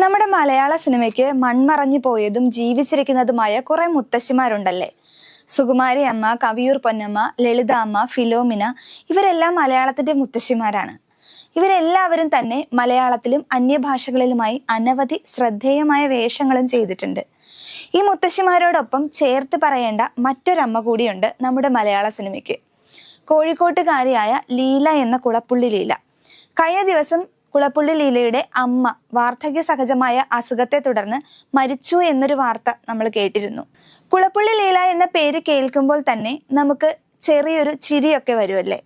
നമ്മുടെ മലയാള സിനിമയ്ക്ക് മൺമറഞ്ഞു പോയതും ജീവിച്ചിരിക്കുന്നതുമായ കുറെ മുത്തശ്ശിമാരുണ്ടല്ലേ? സുകുമാരി അമ്മ കവിയൂർ പൊന്നമ്മ ലളിത അമ്മ ഫിലോമിന ഇവരെല്ലാം മലയാളത്തിന്റെ മുത്തശ്ശിമാരാണ്. ഇവരെല്ലാവരും തന്നെ മലയാളത്തിലും അന്യഭാഷകളിലുമായി അനവധി ശ്രദ്ധേയമായ വേഷങ്ങളും ചെയ്തിട്ടുണ്ട്. ഈ മുത്തശ്ശിമാരോടൊപ്പം ചേർത്ത് പറയേണ്ട മറ്റൊരമ്മ കൂടിയുണ്ട് നമ്മുടെ മലയാള സിനിമയ്ക്ക്. കോഴിക്കോട്ടുകാരിയായ ലീല എന്ന കുളപ്പുള്ളി ലീല. കഴിഞ്ഞ ദിവസം കുളപ്പുള്ളി ലീലയുടെ അമ്മ വാർദ്ധക്യ സഹജമായ അസുഖത്തെ തുടർന്ന് മരിച്ചു എന്നൊരു വാർത്ത നമ്മൾ കേട്ടിരുന്നു. കുളപ്പുള്ളി ലീല എന്ന പേര് കേൾക്കുമ്പോൾ തന്നെ നമുക്ക് ചെറിയൊരു ചിരിയൊക്കെ വരുമല്ലേ?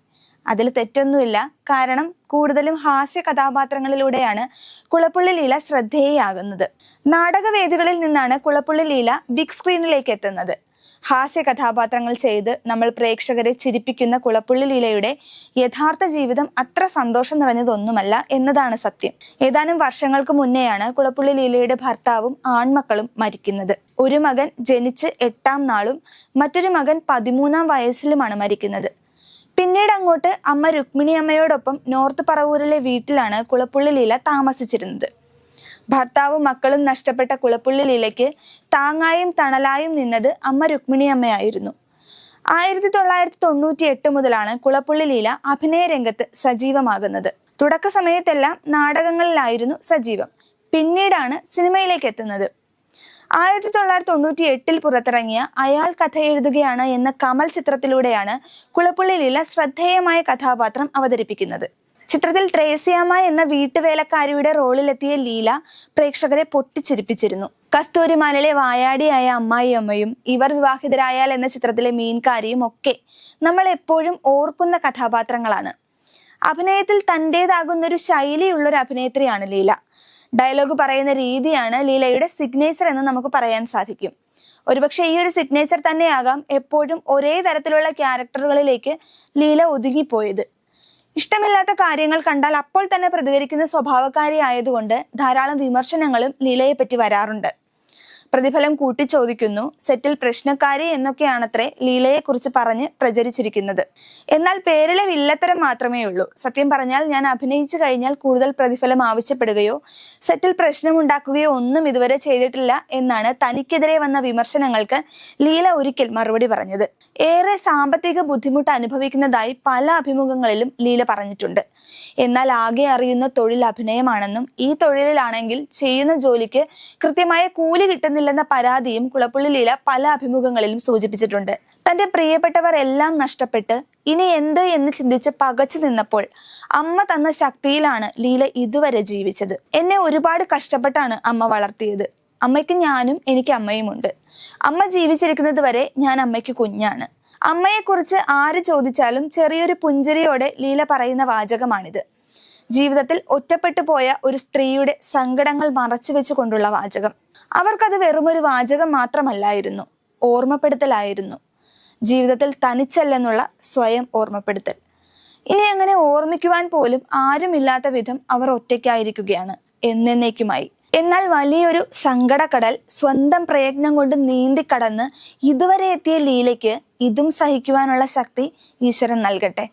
അതിൽ തെറ്റൊന്നുമില്ല. കാരണം കൂടുതലും ഹാസ്യ കഥാപാത്രങ്ങളിലൂടെയാണ് കുളപ്പുള്ളി ലീല ശ്രദ്ധേയയാകുന്നത് നാടകവേദികളിൽ നിന്നാണ് കുളപ്പുള്ളി ലീല ബിഗ് സ്ക്രീനിലേക്ക് എത്തുന്നത്. ഹാസ്യ കഥാപാത്രങ്ങൾ ചെയ്ത് നമ്മൾ പ്രേക്ഷകരെ ചിരിപ്പിക്കുന്ന കുളപ്പുള്ളി ലീലയുടെ യഥാർത്ഥ ജീവിതം അത്ര സന്തോഷം നിറഞ്ഞതൊന്നുമല്ല എന്നതാണ് സത്യം. ഏതാനും വർഷങ്ങൾക്ക് മുന്നെയാണ് കുളപ്പുള്ളി ലീലയുടെ ഭർത്താവും ആൺമക്കളും മരിക്കുന്നത്. ഒരു മകൻ ജനിച്ച് എട്ടാം നാളും മറ്റൊരു മകൻ പതിമൂന്നാം വയസ്സിലുമാണ് മരിക്കുന്നത്. പിന്നീട് അങ്ങോട്ട് അമ്മ രുക്മിണി അമ്മയോടൊപ്പം നോർത്ത് പറവൂരിലെ വീട്ടിലാണ് കുളപ്പുള്ളി ലീല താമസിച്ചിരുന്നത്. ഭർത്താവും മക്കളും നഷ്ടപ്പെട്ട കുളപ്പുള്ളി ലീലയ്ക്ക് താങ്ങായും തണലായും നിന്നത് അമ്മ രുക്മിണി അമ്മയായിരുന്നു ആയിരത്തി തൊള്ളായിരത്തി തൊണ്ണൂറ്റി എട്ട് മുതലാണ് കുളപ്പുള്ളി ലീല അഭിനയ രംഗത്ത് സജീവമാകുന്നത്. തുടക്ക സമയത്തെല്ലാം നാടകങ്ങളിലായിരുന്നു സജീവം. പിന്നീടാണ് സിനിമയിലേക്ക് എത്തുന്നത്. ആയിരത്തി തൊള്ളായിരത്തി തൊണ്ണൂറ്റി എട്ടിൽ പുറത്തിറങ്ങിയ അയാൾ കഥ എഴുതുകയാണ് എന്ന കമൽ ചിത്രത്തിലൂടെയാണ് കുളപ്പുള്ളി ലീല ശ്രദ്ധേയമായ കഥാപാത്രം അവതരിപ്പിക്കുന്നത്. ചിത്രത്തിൽ ട്രേസിയാമ എന്ന വീട്ടുവേലക്കാരിയുടെ റോളിലെത്തിയ ലീല പ്രേക്ഷകരെ പൊട്ടിച്ചിരിപ്പിച്ചിരുന്നു. കസ്തൂരിമാനിലെ വായാടിയായ അമ്മായി അമ്മയും ഇവർ വിവാഹിതരായാൽ എന്ന ചിത്രത്തിലെ മീൻകാരിയും ഒക്കെ നമ്മൾ എപ്പോഴും ഓർക്കുന്ന കഥാപാത്രങ്ങളാണ്. അഭിനയത്തിൽ തന്റെതാകുന്ന ഒരു ശൈലിയുള്ള ഒരു അഭിനേത്രിയാണ് ലീല. ഡയലോഗ് പറയുന്ന രീതിയാണ് ലീലയുടെ സിഗ്നേച്ചർ എന്ന് നമുക്ക് പറയാൻ സാധിക്കും. ഒരുപക്ഷെ ഈ ഒരു സിഗ്നേച്ചർ തന്നെയാകാം എപ്പോഴും ഒരേ തരത്തിലുള്ള ക്യാരക്ടറുകളിലേക്ക് ലീല ഒതുങ്ങിപ്പോയത്. ഇഷ്ടമില്ലാത്ത കാര്യങ്ങൾ കണ്ടാൽ അപ്പോൾ തന്നെ പ്രതികരിക്കുന്ന സ്വഭാവക്കാരി ആയതുകൊണ്ട് ധാരാളം വിമർശനങ്ങളും ലീലയെ പറ്റി വരാറുണ്ട്. പ്രതിഫലം കൂട്ടിച്ചോദിക്കുന്നു. സെറ്റിൽ പ്രശ്നക്കാരി എന്നൊക്കെയാണത്രേ ലീലയെ കുറിച്ച് പറഞ്ഞ് പ്രചരിച്ചിരിക്കുന്നത്. എന്നാൽ പേരിലെ വില്ലത്തരം മാത്രമേ ഉള്ളൂ സത്യം പറഞ്ഞാൽ ഞാൻ അഭിനയിച്ചു കഴിഞ്ഞാൽ കൂടുതൽ പ്രതിഫലം ആവശ്യപ്പെടുകയോ സെറ്റിൽ പ്രശ്നമുണ്ടാക്കുകയോ ഒന്നും ഇതുവരെ ചെയ്തിട്ടില്ല എന്നാണ് തനിക്കെതിരെ വന്ന വിമർശനങ്ങൾക്ക് ലീല ഒരിക്കൽ മറുപടി പറഞ്ഞത്. ഏറെ സാമ്പത്തിക ബുദ്ധിമുട്ട് അനുഭവിക്കുന്നതായി പല അഭിമുഖങ്ങളിലും ലീല പറഞ്ഞിട്ടുണ്ട്. എന്നാൽ ആകെ അറിയുന്ന തൊഴിൽ അഭിനയമാണെന്നും ഈ തൊഴിലിലാണെങ്കിൽ ചെയ്യുന്ന ജോലിക്ക് കൃത്യമായ കൂലി കിട്ടുന്നില്ലെന്ന പരാതിയും കുളപ്പുള്ളി ലീല പല അഭിമുഖങ്ങളിലും സൂചിപ്പിച്ചിട്ടുണ്ട്. തന്റെ പ്രിയപ്പെട്ടവർ എല്ലാം നഷ്ടപ്പെട്ട് ഇനി എന്ത് എന്ന് ചിന്തിച്ച് പകച്ചു നിന്നപ്പോൾ അമ്മ തന്ന ശക്തിയിലാണ് ലീല ഇതുവരെ ജീവിച്ചത്. എന്നെ ഒരുപാട് കഷ്ടപ്പെട്ടാണ് അമ്മ വളർത്തിയത്. അമ്മയ്ക്ക് ഞാനും എനിക്ക് അമ്മയുമുണ്ട്. അമ്മ ജീവിച്ചിരിക്കുന്നത് വരെ ഞാൻ അമ്മയ്ക്ക് കുഞ്ഞാണ്. അമ്മയെക്കുറിച്ച് ആര് ചോദിച്ചാലും ചെറിയൊരു പുഞ്ചിരിയോടെ ലീല പറയുന്ന വാചകമാണിത്. ജീവിതത്തിൽ ഒറ്റപ്പെട്ടു പോയ ഒരു സ്ത്രീയുടെ സങ്കടങ്ങൾ മറച്ചു വെച്ചുകൊണ്ടുള്ള വാചകം. അവർക്കത് വെറുമൊരു വാചകം മാത്രമല്ലായിരുന്നു ഓർമ്മപ്പെടുത്തലായിരുന്നു. ജീവിതത്തിൽ തനിച്ചല്ലെന്നുള്ള സ്വയം ഓർമ്മപ്പെടുത്തൽ. ഇനി അങ്ങനെ ഓർമ്മിക്കുവാൻ പോലും ആരുമില്ലാത്ത വിധം അവർ ഒറ്റയ്ക്കായിരിക്കുകയാണ് എന്നേക്കുമായി. എന്നാൽ വലിയൊരു സങ്കടക്കടൽ സ്വന്തം പ്രയത്നം കൊണ്ട് നീന്തിക്കടന്ന് ഇതുവരെ എത്തിയ ലീലയ്ക്ക് ഇതും സഹിക്കുവാനുള്ള ശക്തി ഈശ്വരൻ നൽകട്ടെ.